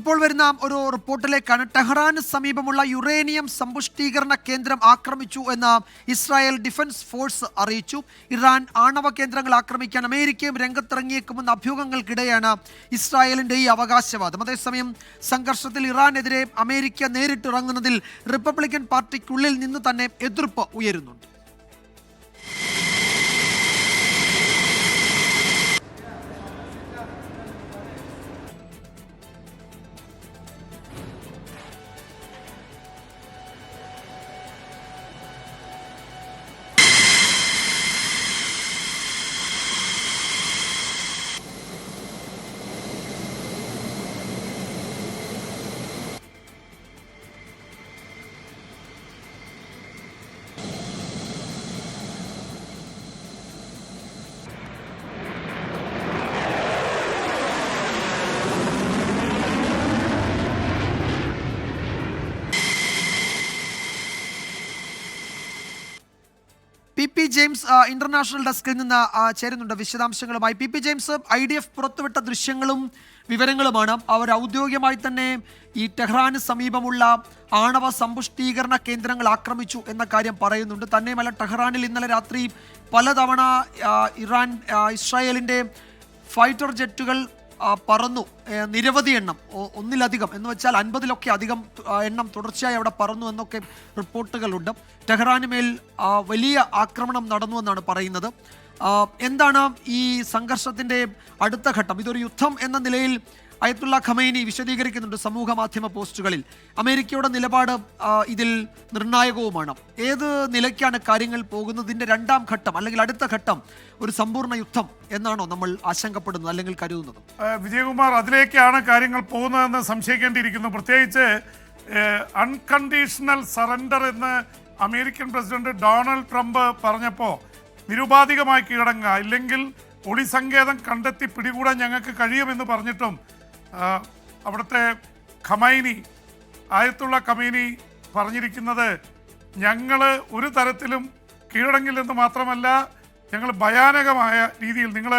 ഇപ്പോൾ വരുന്ന ഒരു റിപ്പോർട്ടിലേക്കാണ് ടെഹ്റാന് സമീപമുള്ള യുറേനിയം സമ്പുഷ്ടീകരണ കേന്ദ്രം ആക്രമിച്ചു എന്ന് ഇസ്രായേൽ ഡിഫൻസ് ഫോഴ്സ് അറിയിച്ചു. ഇറാൻ ആണവ കേന്ദ്രങ്ങൾ ആക്രമിക്കാൻ അമേരിക്കയും രംഗത്തിറങ്ങിയേക്കുമെന്ന അഭ്യൂഹങ്ങൾക്കിടെയാണ് ഇസ്രായേലിന്റെ ഈ അവകാശവാദം. അതേസമയം സംഘർഷത്തിൽ ഇറാനെതിരെ അമേരിക്ക നേരിട്ടിറങ്ങുന്നതിൽ റിപ്പബ്ലിക്കൻ പാർട്ടിക്കുള്ളിൽ നിന്ന് തന്നെ എതിർപ്പ് ഉയരുന്നുണ്ട്. പി ജെയിംസ് ഇന്റർനാഷണൽ ഡെസ്കിൽ നിന്ന് ചേരുന്നുണ്ട് വിശദാംശങ്ങളുമായി. P P James I D F പുറത്തുവിട്ട ദൃശ്യങ്ങളും വിവരങ്ങളുമാണ്. അവർ ഔദ്യോഗികമായി തന്നെ ഈ ടെഹ്റാന് സമീപമുള്ള ആണവ സമ്പുഷ്ടീകരണ കേന്ദ്രങ്ങൾ ആക്രമിച്ചു എന്ന കാര്യം പറയുന്നുണ്ട്. തന്നെയുമല്ല ടെഹ്റാനിൽ ഇന്നലെ രാത്രി പലതവണ ഇറാൻ ഇസ്രായേലിന്റെ ഫൈറ്റർ ജെറ്റുകൾ പറന്നു. നിരവധി എണ്ണം. ഒന്നിലധികം. എന്ന് വെച്ചാൽ അൻപതിലൊക്കെ അധികം എണ്ണം തുടർച്ചയായി അവിടെ പറന്നു എന്നൊക്കെ റിപ്പോർട്ടുകളുണ്ട്. ടെഹ്റാന് മേൽ വലിയ ആക്രമണം നടന്നു എന്നാണ് പറയുന്നത്. എന്താണ് ഈ സംഘർഷത്തിന്റെ അടുത്ത ഘട്ടം? ഇതൊരു യുദ്ധം എന്ന നിലയിൽ അയത്തുള്ള ഖമൈനി വിശദീകരിക്കുന്നുണ്ട് സമൂഹ മാധ്യമ പോസ്റ്റുകളിൽ. അമേരിക്കയുടെ നിലപാട് ഇതിൽ നിർണായകവുമാണ്. ഏത് നിലയ്ക്കാണ് കാര്യങ്ങൾ പോകുന്നതിന്റെ രണ്ടാം ഘട്ടം അല്ലെങ്കിൽ അടുത്ത ഘട്ടം ഒരു സമ്പൂർണ യുദ്ധം എന്നാണോ നമ്മൾ ആശങ്കപ്പെടുന്നത് അല്ലെങ്കിൽ കരുതുന്നത്? വിജയകുമാർ അതിലേക്കാണ് കാര്യങ്ങൾ പോകുന്നതെന്ന് സംശയിക്കേണ്ടിയിരിക്കുന്നു. പ്രത്യേകിച്ച് അൺകണ്ടീഷണൽ സറണ്ടർ എന്ന് അമേരിക്കൻ പ്രസിഡന്റ് ഡൊണാൾഡ് ട്രംപ് പറഞ്ഞപ്പോൾ നിരുപാധികമായി കീഴടങ്ങുക ഇല്ലെങ്കിൽ ഒളിസങ്കേതം കണ്ടെത്തി പിടികൂടാൻ ഞങ്ങൾക്ക് കഴിയുമെന്ന് പറഞ്ഞിട്ടും അവിടുത്തെ ഖമൈനി ആയത്തുള്ള ഖമൈനി പറഞ്ഞിരിക്കുന്നത് ഞങ്ങൾ ഒരു തരത്തിലും കീഴടങ്ങില്ലെന്ന് മാത്രമല്ല ഞങ്ങൾ ഭയാനകമായ രീതിയിൽ നിങ്ങൾ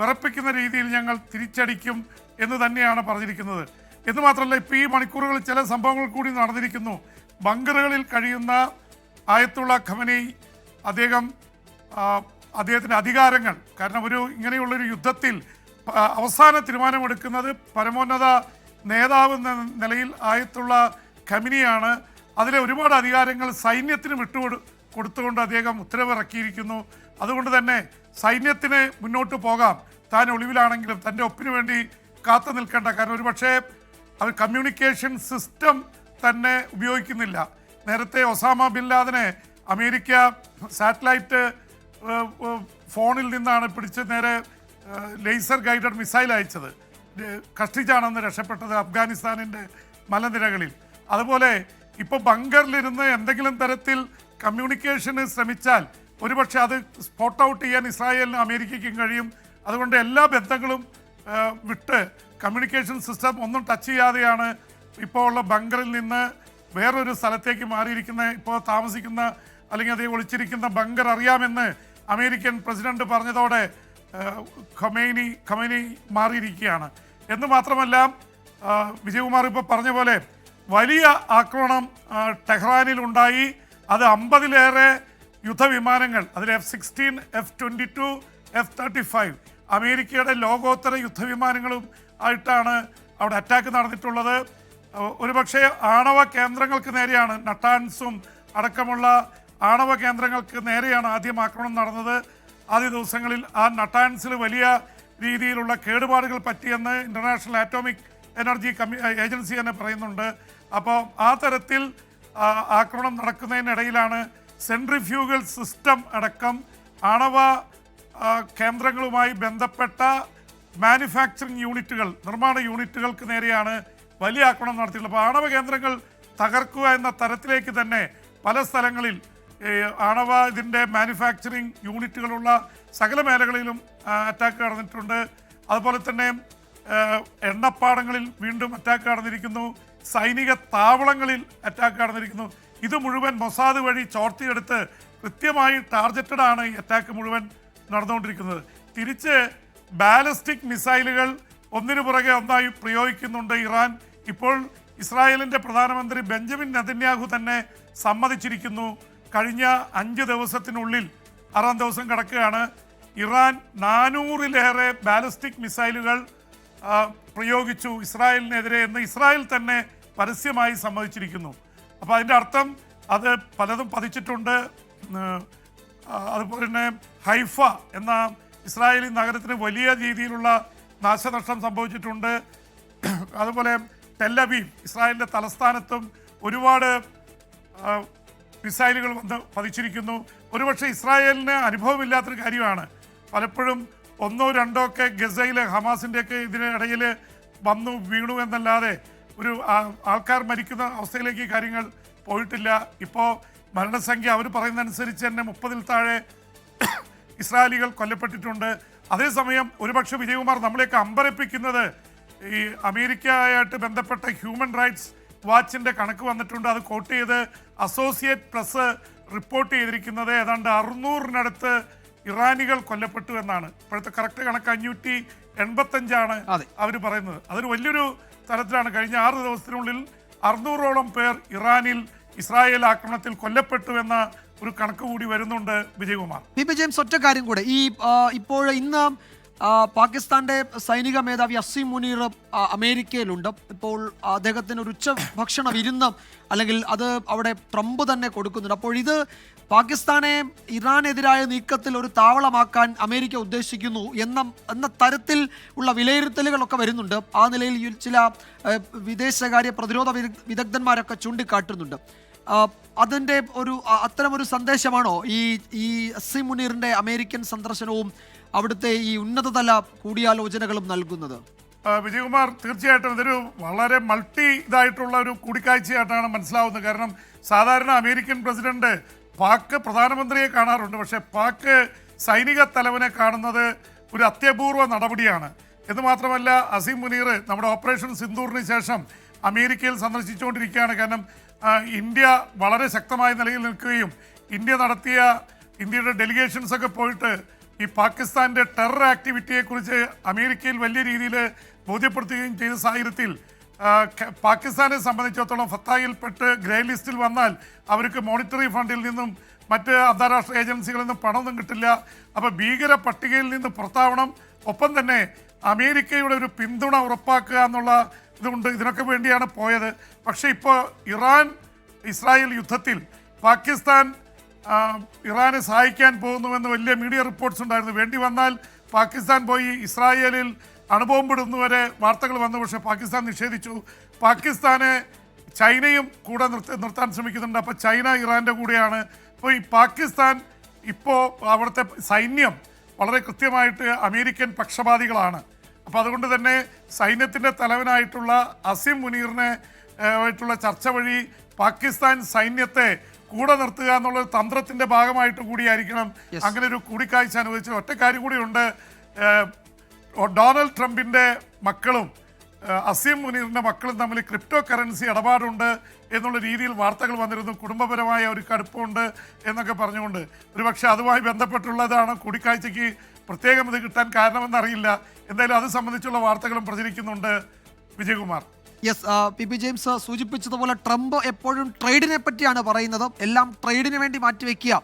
വിറപ്പിക്കുന്ന രീതിയിൽ ഞങ്ങൾ തിരിച്ചടിക്കും എന്ന് തന്നെയാണ് പറഞ്ഞിരിക്കുന്നത്. എന്ന് മാത്രമല്ല ഇപ്പോൾ ഈ മണിക്കൂറുകളിൽ ചില സംഭവങ്ങൾ കൂടി നടന്നിരിക്കുന്നു. ബങ്കറുകളിൽ കഴിയുന്ന ആയത്തുള്ള ഖമനി അദ്ദേഹം അദ്ദേഹത്തിന്റെ അധികാരങ്ങൾ കാരണം ഒരു ഇങ്ങനെയുള്ളൊരു യുദ്ധത്തിൽ അവസാന തീരുമാനമെടുക്കുന്നത് പരമോന്നത നേതാവ് എന്ന നിലയിൽ ആയിട്ടുള്ള ഖമിനിയാണ് അതിലെ ഒരുപാട് അധികാരങ്ങൾ സൈന്യത്തിന് വിട്ടുകൊടു കൊടുത്തുകൊണ്ട് അദ്ദേഹം ഉത്തരവിറക്കിയിരിക്കുന്നു. അതുകൊണ്ട് തന്നെ സൈന്യത്തിന് മുന്നോട്ട് പോകാം. താൻ ഒളിവിലാണെങ്കിലും തന്റെ ഒപ്പിനു വേണ്ടി കാത്തു നിൽക്കേണ്ട. കാരണം ഒരുപക്ഷേ അവർ കമ്മ്യൂണിക്കേഷൻ സിസ്റ്റം തന്നെ ഉപയോഗിക്കുന്നില്ല. നേരത്തെ ഒസാമ ബിൻ ലാദനെ അമേരിക്ക സാറ്റലൈറ്റ് ഫോണിൽ നിന്നാണ് പിടിച്ച് നേരെ ലേസർ ഗൈഡഡ് മിസൈൽ അയച്ചത്. കഷ്ടിച്ചാണെന്ന് രക്ഷപ്പെട്ടത് അഫ്ഗാനിസ്ഥാനിന്റെ മലനിരകളിൽ. അതുപോലെ ഇപ്പോൾ ബങ്കറിലിരുന്ന് എന്തെങ്കിലും തരത്തിൽ കമ്മ്യൂണിക്കേഷന് ശ്രമിച്ചാൽ ഒരുപക്ഷെ അത് സ്പോട്ട് ഔട്ട് ചെയ്യാൻ ഇസ്രായേലിനും അമേരിക്കയ്ക്കും കഴിയും. അതുകൊണ്ട് എല്ലാ ബന്ധങ്ങളും വിട്ട് കമ്മ്യൂണിക്കേഷൻ സിസ്റ്റം ഒന്നും ടച്ച് ചെയ്യാതെയാണ് ഇപ്പോൾ ഉള്ള ബങ്കറിൽ നിന്ന് വേറൊരു സ്ഥലത്തേക്ക് മാറിയിരിക്കുന്ന ഇപ്പോൾ താമസിക്കുന്ന അല്ലെങ്കിൽ അതേ ഒളിച്ചിരിക്കുന്ന ബങ്കർ അറിയാമെന്ന് അമേരിക്കൻ പ്രസിഡന്റ് പറഞ്ഞതോടെ ഖമൈനി ഖമേനി മാറിയിരിക്കുകയാണ്. എന്ന് മാത്രമല്ല വിജയകുമാർ ഇപ്പോൾ പറഞ്ഞ പോലെ വലിയ ആക്രമണം ടെഹ്റാനിൽ ഉണ്ടായി. അത് അമ്പതിലേറെ യുദ്ധവിമാനങ്ങൾ അതിൽ F sixteen F twenty two F thirty five അമേരിക്കയുടെ ലോകോത്തര യുദ്ധവിമാനങ്ങളും ആയിട്ടാണ് അവിടെ അറ്റാക്ക് നടന്നിട്ടുള്ളത്. ഒരുപക്ഷെ ആണവ കേന്ദ്രങ്ങൾക്ക് നേരെയാണ് നട്ടാൻസും അടക്കമുള്ള ആണവ കേന്ദ്രങ്ങൾക്ക് നേരെയാണ് ആദ്യം ആക്രമണം നടന്നത്. ആദ്യ ദിവസങ്ങളിൽ ആ നട്ടാൻസിൽ വലിയ രീതിയിലുള്ള കേടുപാടുകൾ പറ്റിയെന്ന് ഇന്റർനാഷണൽ ആറ്റോമിക് എനർജി കമ്മി ഏജൻസി തന്നെ പറയുന്നുണ്ട്. അപ്പോൾ ആ തരത്തിൽ ആക്രമണം നടക്കുന്നതിനിടയിലാണ് സെൻട്രിഫ്യൂഗൽ സിസ്റ്റം അടക്കം ആണവ കേന്ദ്രങ്ങളുമായി ബന്ധപ്പെട്ട മാനുഫാക്ചറിങ് യൂണിറ്റുകൾ നിർമ്മാണ യൂണിറ്റുകൾക്ക് നേരെയാണ് വലിയ ആക്രമണം നടത്തിയിട്ടുള്ളത്. അപ്പോൾ ആണവ കേന്ദ്രങ്ങൾ തകർക്കുക എന്ന തരത്തിലേക്ക് തന്നെ പല സ്ഥലങ്ങളിൽ ആണവ ഇതിന്റെ മാനുഫാക്ചറിങ് യൂണിറ്റുകളുള്ള സകല മേഖലകളിലും അറ്റാക്ക് നടന്നിട്ടുണ്ട്. അതുപോലെ തന്നെ എണ്ണപ്പാടങ്ങളിൽ വീണ്ടും അറ്റാക്ക് നടന്നിരിക്കുന്നു. സൈനിക താവളങ്ങളിൽ അറ്റാക്ക് നടന്നിരിക്കുന്നു. ഇത് മുഴുവൻ മൊസാദ് വഴി ചോർത്തിയെടുത്ത് കൃത്യമായി ടാർഗറ്റഡ് ആണ് ഈ അറ്റാക്ക് മുഴുവൻ നടന്നുകൊണ്ടിരിക്കുന്നത്. തിരിച്ച് ബാലിസ്റ്റിക് മിസൈലുകൾ ഒന്നിനു പുറകെ ഒന്നായി പ്രയോഗിക്കുന്നുണ്ട് ഇറാൻ. ഇപ്പോൾ ഇസ്രായേലിന്റെ പ്രധാനമന്ത്രി ബെഞ്ചമിൻ നെതന്യാഹു തന്നെ സമ്മതിച്ചിരിക്കുന്നു. കഴിഞ്ഞ അഞ്ച് ദിവസത്തിനുള്ളിൽ ആറാം ദിവസം കടക്കുകയാണ്. ഇറാൻ നാനൂറിലേറെ ബാലിസ്റ്റിക് മിസൈലുകൾ പ്രയോഗിച്ചു ഇസ്രായേലിനെതിരെ എന്ന് ഇസ്രായേൽ തന്നെ പരസ്യമായി സമ്മതിച്ചിരിക്കുന്നു. അപ്പോൾ അതിന്റെ അർത്ഥം അത് പലതും പതിച്ചിട്ടുണ്ട്. അതുപോലെ തന്നെ ഹൈഫ എന്ന ഇസ്രായേലി നഗരത്തിന് വലിയ രീതിയിലുള്ള നാശനഷ്ടം സംഭവിച്ചിട്ടുണ്ട്. അതുപോലെ ടെല്ലബീം ഇസ്രായേലിന്റെ തലസ്ഥാനത്തും ഒരുപാട് മിസൈലുകൾ വന്ന് പതിച്ചിരിക്കുന്നു. ഒരുപക്ഷെ ഇസ്രായേലിന് അനുഭവമില്ലാത്തൊരു കാര്യമാണ്. പലപ്പോഴും ഒന്നോ രണ്ടോ ഒക്കെ ഗസയിലെ ഹമാസിന്റെയൊക്കെ ഇതിനിടയിൽ വന്നു വീണു എന്നല്ലാതെ ഒരു ആൾക്കാർ മരിക്കുന്ന അവസ്ഥയിലേക്ക് കാര്യങ്ങൾ പോയിട്ടില്ല. ഇപ്പോൾ മരണസംഖ്യ അവർ പറയുന്നതനുസരിച്ച് തന്നെ മുപ്പതിൽ താഴെ ഇസ്രായേലികൾ കൊല്ലപ്പെട്ടിട്ടുണ്ട്. അതേസമയം ഒരുപക്ഷെ വിജയകുമാർ നമ്മളെയൊക്കെ അമ്പരപ്പിക്കുന്നത് ഈ അമേരിക്കയായിട്ട് ബന്ധപ്പെട്ട ഹ്യൂമൻ റൈറ്റ്സ് വാച്ചിന്റെ കണക്ക് വന്നിട്ടുണ്ട്. അത് കോട്ട് ചെയ്ത് അസോസിയേറ്റ് പ്രസ് റിപ്പോർട്ട് ചെയ്തിരിക്കുന്നത് ഏതാണ്ട് അറുന്നൂറിനടുത്ത് ഇറാനികൾ കൊല്ലപ്പെട്ടു എന്നാണ്. ഇപ്പോഴത്തെ കറക്റ്റ് കണക്ക് അഞ്ഞൂറ്റി എൺപത്തഞ്ചാണ്. അവർ പറയുന്നത്. അതൊരു വലിയൊരു തരത്തിലാണ്. കഴിഞ്ഞ ആറ് ദിവസത്തിനുള്ളിൽ അറുന്നൂറോളം പേർ ഇറാനിൽ ഇസ്രായേൽ ആക്രമണത്തിൽ കൊല്ലപ്പെട്ടു എന്ന ഒരു കണക്ക് കൂടി വരുന്നുണ്ട് വിജയകുമാർ. പി പി ജെയിംസ് ഒറ്റ കാര്യം കൂടെ. ഈ ഇപ്പോൾ ഇന്ന് പാകിസ്ഥാന്റെ സൈനിക മേധാവി അസീം മുനീർ അമേരിക്കയിലുണ്ട്. ഇപ്പോൾ അദ്ദേഹത്തിന് ഒരു ഉച്ച ഭക്ഷണ വിരുന്ന് അല്ലെങ്കിൽ അത് അവിടെ ട്രംപ് തന്നെ കൊടുക്കുന്നുണ്ട്. അപ്പോൾ ഇത് പാകിസ്ഥാനെ ഇറാനെതിരായ നീക്കത്തിൽ ഒരു താവളമാക്കാൻ അമേരിക്ക ഉദ്ദേശിക്കുന്നു എന്ന എന്ന തരത്തിൽ ഉള്ള വിലയിരുത്തലുകളൊക്കെ വരുന്നുണ്ട്. ആ നിലയിൽ ചില വിദേശകാര്യ പ്രതിരോധ വിദഗ്- വിദഗ്ധന്മാരൊക്കെ ചൂണ്ടിക്കാട്ടുന്നുണ്ട്. ആ, അതിന്റെ ഒരു അത്തരമൊരു സന്ദേശമാണോ ഈ ഈ സി മുനീറിന്റെ അമേരിക്കൻ സന്ദർശനവും അവിടുത്തെ ഈ ഉന്നതതല കൂടിയാലോചനകളും നൽകുന്നത്? വിജയകുമാർ തീർച്ചയായിട്ടും ഇതൊരു വളരെ മൾട്ടി ഇതായിട്ടുള്ള ഒരു കൂടിക്കാഴ്ചയായിട്ടാണ് മനസ്സിലാവുന്നത്. കാരണം സാധാരണ അമേരിക്കൻ പ്രസിഡന്റ് പാക് പ്രധാനമന്ത്രിയെ കാണാറുണ്ട്. പക്ഷേ പാക് സൈനിക തലവനെ കാണുന്നത് ഒരു അത്യപൂർവ നടപടിയാണ്. എന്ന് മാത്രമല്ല അസീം മുനീർ നമ്മുടെ ഓപ്പറേഷൻ സിന്ദൂറിന് ശേഷം അമേരിക്കയിൽ സന്ദർശിച്ചുകൊണ്ടിരിക്കുകയാണ്. കാരണം ഇന്ത്യ വളരെ ശക്തമായ നിലയിൽ നിൽക്കുകയും ഇന്ത്യ നടത്തിയ ഇന്ത്യയുടെ ഡെലിഗേഷൻസ് ഒക്കെ പോയിട്ട് ഈ പാകിസ്ഥാന്റെ ടെറർ ആക്ടിവിറ്റിയെക്കുറിച്ച് അമേരിക്കയിൽ വലിയ രീതിയിൽ ബോധ്യപ്പെടുത്തുകയും ചെയ്ത സാഹചര്യത്തിൽ പാകിസ്ഥാനെ സംബന്ധിച്ചിടത്തോളം ഫത്തായിൽപ്പെട്ട് ഗ്രേ ലിസ്റ്റിൽ വന്നാൽ അവർക്ക് മോണിറ്ററി ഫണ്ടിൽ നിന്നും മറ്റ് അന്താരാഷ്ട്ര ഏജൻസികളിൽ നിന്നും പണമൊന്നും കിട്ടില്ല. അപ്പോൾ ഭീകര പട്ടികയിൽ നിന്ന് പുറത്താവണം. ഒപ്പം തന്നെ അമേരിക്കയുടെ ഒരു പിന്തുണ ഉറപ്പാക്കുക എന്നുള്ള ഇതുകൊണ്ട് ഇതിനൊക്കെ വേണ്ടിയാണ് പോയത്. പക്ഷേ ഇപ്പോൾ ഇറാൻ ഇസ്രായേൽ യുദ്ധത്തിൽ പാകിസ്ഥാൻ ഇറാനെ സഹായിക്കാൻ പോകുന്നുവെന്ന് വലിയ മീഡിയ റിപ്പോർട്ട്സ് ഉണ്ടായിരുന്നു. വേണ്ടി വന്നാൽ പാകിസ്ഥാൻ പോയി ഇസ്രായേലിൽ അണുബോംബിടുന്നവരെ വാർത്തകൾ വന്നു. പക്ഷേ പാകിസ്ഥാൻ നിഷേധിച്ചു. പാകിസ്ഥാനെ ചൈനയും കൂടെ നിർത്ത നിർത്താൻ ശ്രമിക്കുന്നുണ്ട്. അപ്പോൾ ചൈന ഇറാന്റെ കൂടെയാണ്. അപ്പോൾ ഈ പാകിസ്ഥാൻ ഇപ്പോൾ അവിടുത്തെ സൈന്യം വളരെ കൃത്യമായിട്ട് അമേരിക്കൻ പക്ഷപാതികളാണ്. അപ്പോൾ അതുകൊണ്ട് തന്നെ സൈന്യത്തിന്റെ തലവനായിട്ടുള്ള അസിം മുനീറിനെ ആയിട്ടുള്ള ചർച്ച വഴി പാകിസ്ഥാൻ സൈന്യത്തെ കൂടെ നിർത്തുക എന്നുള്ള തന്ത്രത്തിന്റെ ഭാഗമായിട്ട് കൂടിയായിരിക്കണം അങ്ങനെ ഒരു കൂടിക്കാഴ്ച അനുവദിച്ചത്. ഒറ്റ കാര്യം കൂടിയുണ്ട്. ഡൊണാൾഡ് ട്രംപിന്റെ മക്കളും അസീം മുനീറിന്റെ മക്കളും തമ്മിൽ ക്രിപ്റ്റോ കറൻസി ഇടപാടുണ്ട് എന്നുള്ള രീതിയിൽ വാർത്തകൾ വന്നിരുന്നു. കുടുംബപരമായ ഒരു കടുപ്പമുണ്ട് എന്നൊക്കെ പറഞ്ഞുകൊണ്ട്. ഒരുപക്ഷെ അതുമായി ബന്ധപ്പെട്ടുള്ളതാണ് കൂടിക്കാഴ്ചയ്ക്ക് പ്രത്യേകം ഇത് കിട്ടാൻ കാരണമെന്നറിയില്ല. എന്തായാലും അത് സംബന്ധിച്ചുള്ള വാർത്തകളും പ്രചരിക്കുന്നുണ്ട് Vijayakumar. Yes P P James സൂചിപ്പിച്ചതുപോലെ ട്രംപ് എപ്പോഴും ട്രേഡിനെ പറ്റിയാണ് പറയുന്നത്. എല്ലാം ട്രേഡിന് വേണ്ടി മാറ്റിവെക്കുക.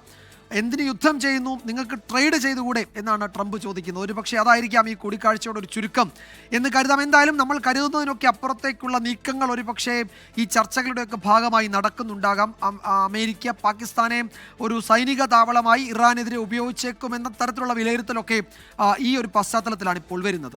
എന്തിന് യുദ്ധം ചെയ്യുന്നു? നിങ്ങൾക്ക് ട്രേഡ് ചെയ്തുകൂടെ? എന്നാണ് ട്രംപ് ചോദിക്കുന്നത്. ഒരു പക്ഷേ അതായിരിക്കാം ഈ കൂടിക്കാഴ്ചയുടെ ഒരു ചുരുക്കം. എന്ന് കരുതാം. എന്തായാലും നമ്മൾ കരുതുന്നതിനൊക്കെ അപ്പുറത്തേക്കുള്ള നീക്കങ്ങൾ ഒരുപക്ഷേ ഈ ചർച്ചകളുടെയൊക്കെ ഭാഗമായി നടക്കുന്നുണ്ടാകാം. അമേരിക്ക പാകിസ്ഥാനെ ഒരു സൈനിക താവളമായി ഇറാനെതിരെ ഉപയോഗിച്ചേക്കും എന്ന തരത്തിലുള്ള വിലയിരുത്തലൊക്കെ ഈ ഒരു പശ്ചാത്തലത്തിലാണ് ഇപ്പോൾ വരുന്നത്.